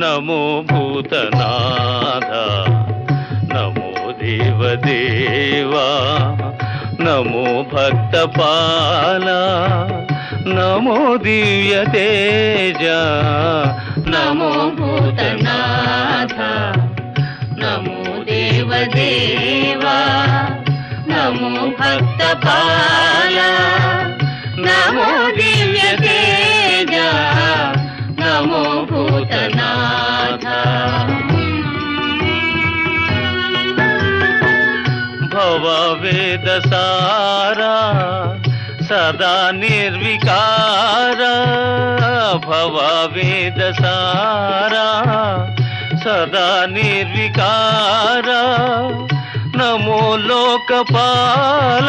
నమో భూతనాథ నమో దేవదేవా నమో భక్తపాల నమో దివ్య తేజ నమో భూతనాథ నమో దేవదేవా నమో భక్తపాల నమో దివ్య తేజ నమో భూతనాథ. భవ వేద సారా సదా నిర్వికార భవ వేద సారా సదా నిర్వికార నమో లోకపాల